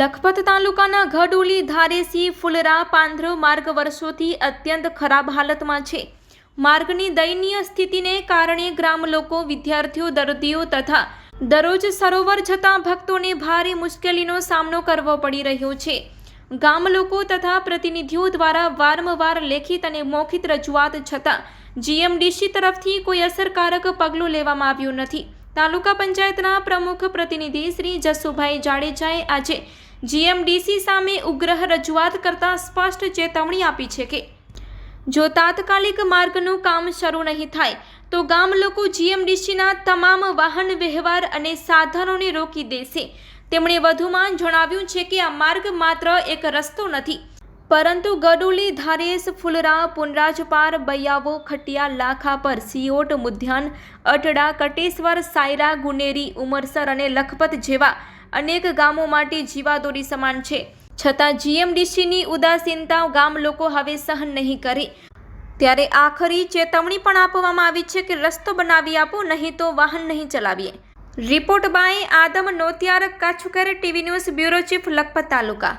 લખપત તાલુકાના ઘડુલી ધારેસી ફુલરા પાંધ્ર માર્ગ વર્ષોથી અત્યંત ખરાબ હાલતમાં છે. માર્ગની દયનીય સ્થિતિને કારણે ગ્રામ લોકો, વિદ્યાર્થીઓ, દર્દીઓ તથા દરરોજ સરોવર જતા ભક્તોને ભારે મુશ્કેલીનો સામનો કરવો પડી રહ્યો છે. ગામ લોકો તથા પ્રતિનિધિઓ દ્વારા વારંવાર લેખિત અને મૌખિત રજૂઆત છતાં જીએમડીસી તરફથી કોઈ અસરકારક પગલું લેવામાં આવ્યું નથી. તાલુકા પંચાયતના પ્રમુખ પ્રતિનિધિ શ્રી જસુભાઈ જાડેજાએ આજે જીએમડીસી સામે ઉગ્ર રજૂઆત કરતા સ્પષ્ટ ચેતવણી આપી છે કે, જો તાત્કાલિક માર્ગનું કામ શરૂ નહીં થાય, તો ગામ લોકો જીએમડીસીના તમામ વાહન વ્યવહાર અને સાધનોને રોકી દેશે. તેમણે વધુમાં જણાવ્યું છે કે આ માર્ગ માત્ર એક રસ્તો નથી પરંતુ ગડુલી, ધારેસ, ફુલરા, પુનરાજપાર, બૈયાવો, ખટિયા, લાખા પર સિયોટ, મુધ્યાન, અટડા, કટેશ્વર, સાયરા, ગુનેરી, ઉમરસર અને લખપત જેવા અનેક ગામો માટે જીવાદોરી સમાન છે. છતાં જીએમડીસીની ઉદાસીનતા ગામ લોકો હવે સહન નહીં કરે. ત્યારે આખરી ચેતવણી પણ આપવામાં આવી છે કે રસ્તો બનાવી આપો, નહીં તો વાહન નહીં ચલાવીએ. Report by Adam Notiyar, કાછુકર, TV news bureau chief, Lakhpat taluka.